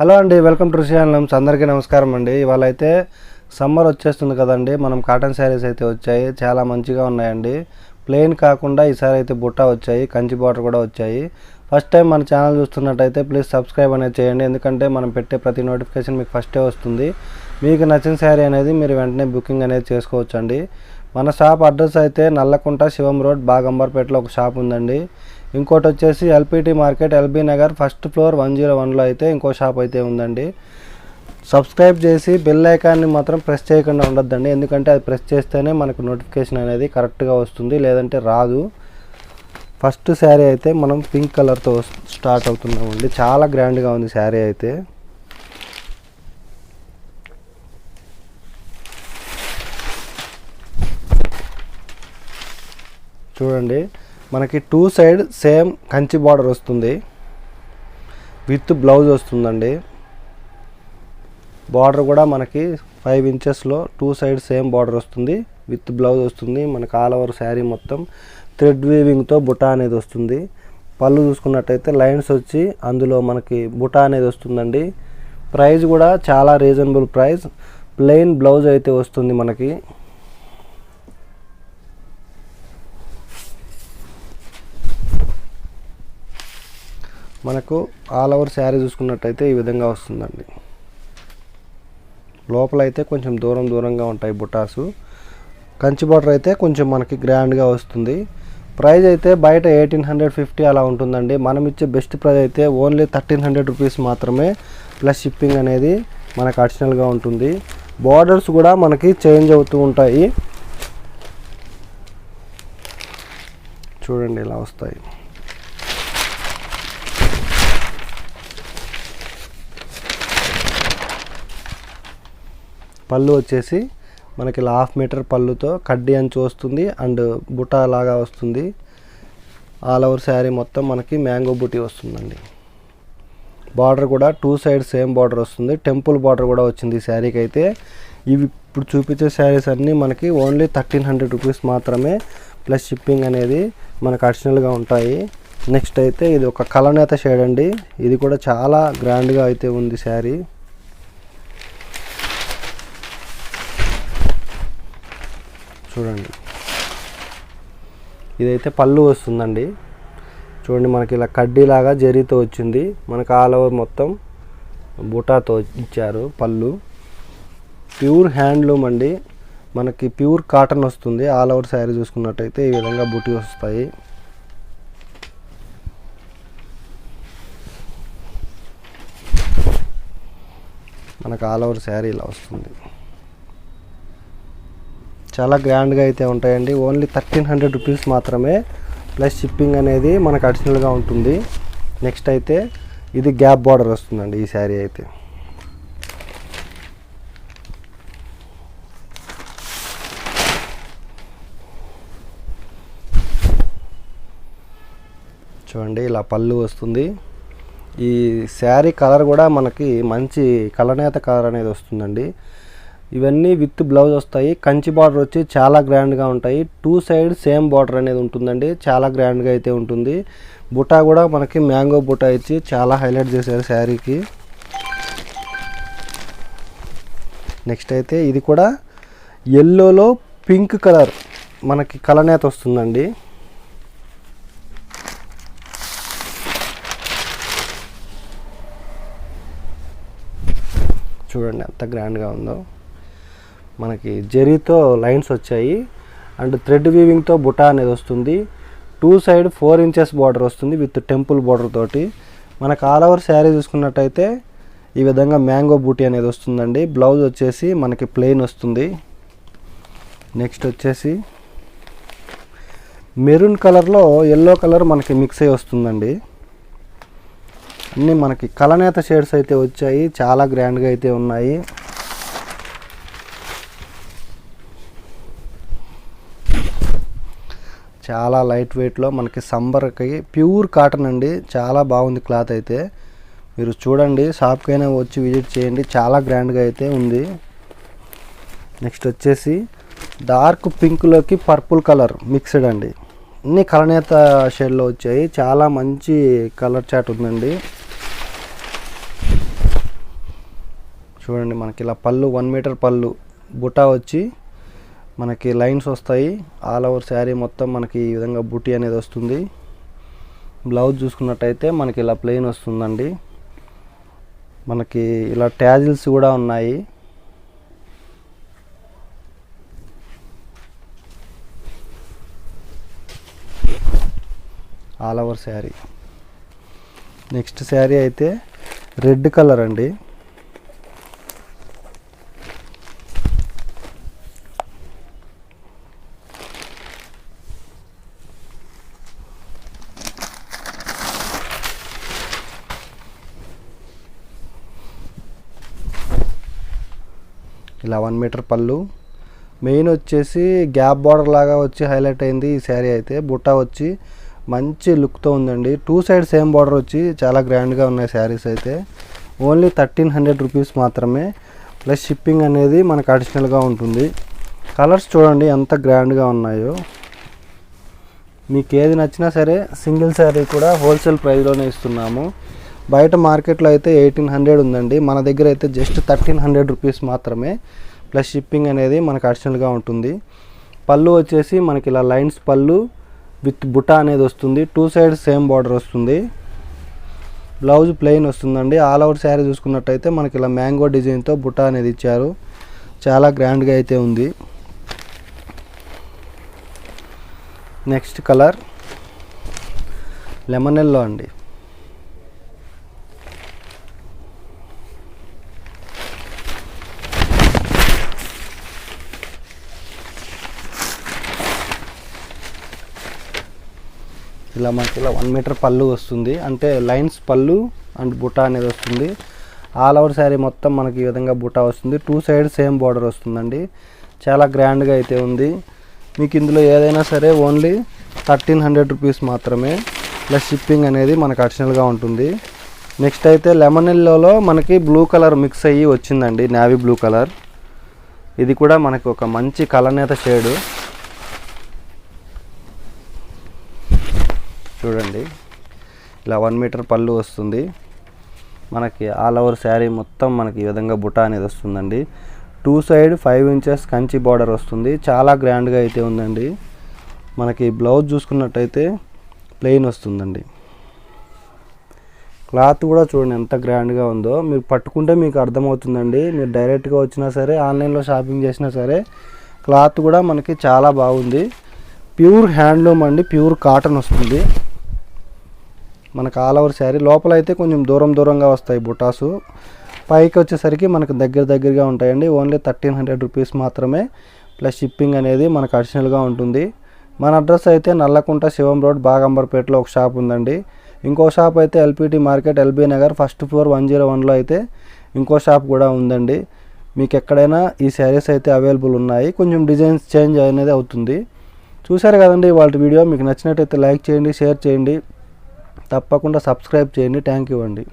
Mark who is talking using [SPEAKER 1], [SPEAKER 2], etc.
[SPEAKER 1] Hello అండి welcome to రుషియాన్లమ్స్ అందరికీ నమస్కారం అండి. ఇవాళ అయితే సమ్మర్ వచ్చేస్తుంది కదండి. మనం కాటన్ శారీస్ అయితే వచ్చాయి. చాలా మంచిగా ఉన్నాయండి. ప్లెయిన్ కాకుండా ఈసారి అయితే బుట్ట వచ్చాయి. కంచి బార్డర్ కూడా వచ్చాయి. ఫస్ట్ టైం మన ఛానల్ చూస్తున్నట్టయితే ప్లీజ్ సబ్స్క్రైబ్ అనేది చేయండి. ఎందుకంటే మనం పెట్టే ప్రతి నోటిఫికేషన్ మీకు ఫస్టే వస్తుంది. మీకు నచ్చిన శారీ అనేది మీరు వెంటనే బుకింగ్ అనేది చేసుకోవచ్చండి. మన షాప్ అడ్రస్ అయితే నల్లకుంట శివం రోడ్ బాగంబర్పేటలో ఒక షాప్ ఉందండి. ఇంకోటి వచ్చేసి LPT market LB Nagar first floor one zero వన్లో అయితే ఇంకో షాప్ అయితే ఉందండి. సబ్స్క్రైబ్ చేసి బెల్ ఐకాన్ని మాత్రం ప్రెస్ చేయకుండా ఉండొద్దండి. ఎందుకంటే అది ప్రెస్ చేస్తేనే మనకు నోటిఫికేషన్ అనేది కరెక్ట్గా వస్తుంది లేదంటే రాదు. ఫస్ట్ శారీ అయితే మనం పింక్ కలర్తో స్టార్ట్ అవుతున్నామండి. చాలా గ్రాండ్గా ఉంది శారీ అయితే. చూడండి. మనకి two side same Kanchi border వస్తుంది. విత్ బ్లౌజ్ వస్తుందండి. బార్డర్ కూడా మనకి ఫైవ్ ఇంచెస్లో టూ సైడ్ సేమ్ బార్డర్ వస్తుంది. విత్ బ్లౌజ్ వస్తుంది. మనకి ఆల్ ఓవర్ శారీ మొత్తం థ్రెడ్ వీవింగ్తో బుటా అనేది వస్తుంది. పళ్ళు చూసుకున్నట్టయితే లైన్స్ వచ్చి అందులో మనకి బుటా అనేది వస్తుందండి. ప్రైస్ కూడా చాలా రీజనబుల్ ప్రైస్ ప్లెయిన్ బ్లౌజ్ అయితే వస్తుంది మనకి. మనకు ఆల్ ఓవర్ శారీ చూసుకున్నట్టయితే ఈ విధంగా వస్తుందండి. లోపల అయితే కొంచెం దూరం దూరంగా ఉంటాయి బుటాసు. కంచి బార్డర్ అయితే కొంచెం మనకి గ్రాండ్గా వస్తుంది. ప్రైస్ అయితే బయట ఎయిటీన్ హండ్రెడ్ ఫిఫ్టీ అలా ఉంటుందండి. మనం ఇచ్చే బెస్ట్ ప్రైజ్ అయితే ఓన్లీ థర్టీన్ హండ్రెడ్ రూపీస్ మాత్రమే. ప్లస్ షిప్పింగ్ అనేది మనకు అడిషనల్గా ఉంటుంది. బార్డర్స్ కూడా మనకి చేంజ్ అవుతూ ఉంటాయి. చూడండి ఇలా వస్తాయి. పళ్ళు వచ్చేసి మనకి ఇలా హాఫ్ మీటర్ పళ్ళుతో కడ్డీ అంచు వస్తుంది అండ్ బుటా లాగా వస్తుంది. ఆల్ ఓవర్ శారీ మొత్తం మనకి మ్యాంగో బుటీ వస్తుందండి. బార్డర్ కూడా టూ సైడ్ సేమ్ బార్డర్ వస్తుంది. టెంపుల్ బార్డర్ కూడా వచ్చింది ఈ శారీకి అయితే ఇవి ఇప్పుడు చూపించే శారీస్ అన్నీ మనకి ఓన్లీ థర్టీన్ హండ్రెడ్ రూపీస్ మాత్రమే ప్లస్ షిప్పింగ్ అనేది మనకు అడిషనల్గా ఉంటాయి. నెక్స్ట్ అయితే ఇది ఒక కలనేత షేడ్ అండి. ఇది కూడా చాలా గ్రాండ్గా అయితే ఉంది శారీ. చూడండి. ఇదైతే పళ్ళు వస్తుందండి. చూడండి మనకి ఇలా కడ్డీలాగా జరీతో వచ్చింది. మనకు ఆల్ ఓవర్ మొత్తం బుటాతో ఇచ్చారు పళ్ళు. ప్యూర్ హ్యాండ్లూమ్ అండి. మనకి ప్యూర్ కాటన్ వస్తుంది. ఆల్ ఓవర్ శారీ చూసుకున్నట్టయితే ఈ విధంగా బుటీ వస్తాయి. మనకు ఆల్ ఓవర్ శారీ ఇలా వస్తుంది. చాలా గ్రాండ్గా అయితే ఉంటాయండి. ఓన్లీ థర్టీన్ హండ్రెడ్ రూపీస్ మాత్రమే. ప్లస్ షిప్పింగ్ అనేది మనకు అడిషనల్గా ఉంటుంది. నెక్స్ట్ అయితే ఇది గ్యాప్ బార్డర్ వస్తుందండి ఈ శారీ అయితే. చూడండి ఇలా పళ్ళు వస్తుంది. ఈ శారీ కలర్ కూడా మనకి మంచి కలనేత కలర్ అనేది వస్తుందండి. ఇవన్నీ విత్ బ్లౌజ్ వస్తాయి. కంచి బార్డర్ వచ్చి చాలా గ్రాండ్గా ఉంటాయి. టూ సైడ్ సేమ్ బార్డర్ అనేది ఉంటుందండి. చాలా గ్రాండ్గా అయితే ఉంటుంది. బుటా కూడా మనకి మ్యాంగో బుటా ఇచ్చి చాలా హైలైట్ చేశారు శారీకి. నెక్స్ట్ అయితే ఇది కూడా ఎల్లోలో పింక్ కలర్ మనకి కలనేత వస్తుందండి. చూడండి ఎంత గ్రాండ్గా ఉందో. మనకి జరీతో లైన్స్ వచ్చాయి. అండ్ థ్రెడ్ వీవింగ్తో బుటా అనేది వస్తుంది. Two side four inches border వస్తుంది విత్ టెంపుల్ బార్డర్ తోటి. మనకు ఆల్ ఓవర్ శారీ చూసుకున్నట్టయితే ఈ విధంగా మ్యాంగో బూటీ అనేది వస్తుందండి. బ్లౌజ్ వచ్చేసి మనకి ప్లెయిన్ వస్తుంది. నెక్స్ట్ వచ్చేసి మెరూన్ కలర్లో ఎల్లో కలర్ మనకి మిక్స్ అయి వస్తుందండి. అన్నీ మనకి కలనేత షేడ్స్ అయితే వచ్చాయి. చాలా గ్రాండ్గా అయితే ఉన్నాయి. చాలా లైట్ వెయిట్లో మనకి సంబర్కి ప్యూర్ కాటన్ అండి. చాలా బాగుంది క్లాత్ అయితే. మీరు చూడండి షాప్కైనా వచ్చి విజిట్ చేయండి. చాలా గ్రాండ్గా అయితే ఉంది. నెక్స్ట్ వచ్చేసి డార్క్ పింక్లోకి పర్పుల్ కలర్ మిక్స్డ్ అండి. అన్ని కలనేత షేడ్లో వచ్చాయి. చాలా మంచి కలర్ చాట్ ఉందండి. చూడండి మనకి ఇలా పళ్ళు వన్ మీటర్ పళ్ళు బుటా వచ్చి మనకి లైన్స్ వస్తాయి. ఆల్ ఓవర్ శారీ మొత్తం మనకి ఈ విధంగా బుటీ అనేది వస్తుంది. బ్లౌజ్ చూసుకున్నట్టయితే మనకి ఇలా ప్లెయిన్ వస్తుందండి. మనకి ఇలా ట్యాజిల్స్ కూడా ఉన్నాయి. All over sari. Next sari అయితే రెడ్ కలర్ అండి. ఇలా వన్ మీటర్ పళ్ళు. మెయిన్ వచ్చేసి గ్యాప్ బార్డర్ లాగా వచ్చి హైలైట్ అయింది ఈ శారీ అయితే. బుట్ట వచ్చి మంచి లుక్తో ఉందండి. టూ సైడ్ సేమ్ బార్డర్ వచ్చి చాలా గ్రాండ్గా ఉన్నాయి శారీస్ అయితే. ఓన్లీ థర్టీన్ హండ్రెడ్ రూపీస్ మాత్రమే. ప్లస్ షిప్పింగ్ అనేది మనకు అడిషనల్గా ఉంటుంది. కలర్స్ చూడండి ఎంత గ్రాండ్గా ఉన్నాయో. మీకు ఏది నచ్చినా సరే సింగిల్ శారీ కూడా హోల్సేల్ ప్రైస్లోనే ఇస్తున్నాము. బయట మార్కెట్లో అయితే ఎయిటీన్ హండ్రెడ్ ఉందండి. మన దగ్గర అయితే జస్ట్ థర్టీన్ హండ్రెడ్ రూపీస్ మాత్రమే. ప్లస్ షిప్పింగ్ అనేది మనకు అడిషనల్గా ఉంటుంది. పళ్ళు వచ్చేసి మనకి ఇలా లైన్స్ పళ్ళు విత్ బుటా అనేది వస్తుంది. టూ సైడ్స్ సేమ్ బార్డర్ వస్తుంది. బ్లౌజ్ ప్లెయిన్ వస్తుందండి. ఆల్ ఓవర్ శారీ చూసుకున్నట్టయితే మనకి ఇలా మ్యాంగో డిజైన్తో బుటా అనేది ఇచ్చారు. చాలా గ్రాండ్గా అయితే ఉంది. Next colour. లెమన్ ఎల్లో అండి. ఇలా మనకి ఇలా వన్ మీటర్ పళ్ళు వస్తుంది. అంటే లైన్స్ పళ్ళు అండ్ బుటా అనేది వస్తుంది. ఆల్ ఓవర్ శారీ మొత్తం మనకి ఈ విధంగా బుటా వస్తుంది. టూ సైడ్ సేమ్ బార్డర్ వస్తుందండి. చాలా గ్రాండ్గా అయితే ఉంది. మీకు ఇందులో ఏదైనా సరే ఓన్లీ థర్టీన్ హండ్రెడ్ రూపీస్ మాత్రమే. ప్లస్ షిప్పింగ్ అనేది మనకు అడిషనల్గా ఉంటుంది. నెక్స్ట్ అయితే లెమన్ ఎల్లోలో మనకి బ్లూ కలర్ మిక్స్ అయ్యి వచ్చిందండి. నావీ బ్లూ కలర్ ఇది కూడా మనకి ఒక మంచి కలనేత షేడు చూడండి. ఇలా వన్ మీటర్ పళ్ళు వస్తుంది. మనకి ఆల్ ఓవర్ శారీ మొత్తం మనకి ఈ విధంగా బుటా అనేది వస్తుందండి. Two side five inches Kanchi border వస్తుంది. చాలా గ్రాండ్గా అయితే ఉందండి. మనకి బ్లౌజ్ చూసుకున్నట్టయితే ప్లెయిన్ వస్తుందండి. క్లాత్ కూడా చూడండి ఎంత గ్రాండ్గా ఉందో. మీరు పట్టుకుంటే మీకు అర్థమవుతుందండి. మీరు డైరెక్ట్గా వచ్చినా సరే ఆన్లైన్లో షాపింగ్ చేసినా సరే క్లాత్ కూడా మనకి చాలా బాగుంది. ప్యూర్ హ్యాండ్లూమ్ అండి. ప్యూర్ కాటన్ వస్తుంది. మనకు ఆల్ ఓవర్ శారీ. లోపల అయితే కొంచెం దూరం దూరంగా వస్తాయి బుటాసు. పైకి వచ్చేసరికి మనకు దగ్గర దగ్గరగా ఉంటాయండి. ఓన్లీ థర్టీన్ హండ్రెడ్ రూపీస్ మాత్రమే. ప్లస్ షిప్పింగ్ అనేది మనకు అడిషనల్గా ఉంటుంది. మన అడ్రస్ అయితే నల్లకుంట శివం రోడ్ బాగంబర్పేటలో ఒక షాప్ ఉందండి. ఇంకో షాప్ అయితే LPT market LB Nagar first floor one zero వన్లో అయితే ఇంకో షాప్ కూడా ఉందండి. మీకు ఎక్కడైనా ఈ శారీస్ అయితే అవైలబుల్ ఉన్నాయి. కొంచెం డిజైన్స్ చేంజ్ అనేది అవుతుంది. చూశారు కదండి వాళ్ళ వీడియో మీకు నచ్చినట్టయితే లైక్ చేయండి షేర్ చేయండి. తప్పకుండా సబ్స్క్రైబ్ చేయండి. థ్యాంక్ యూ అండి.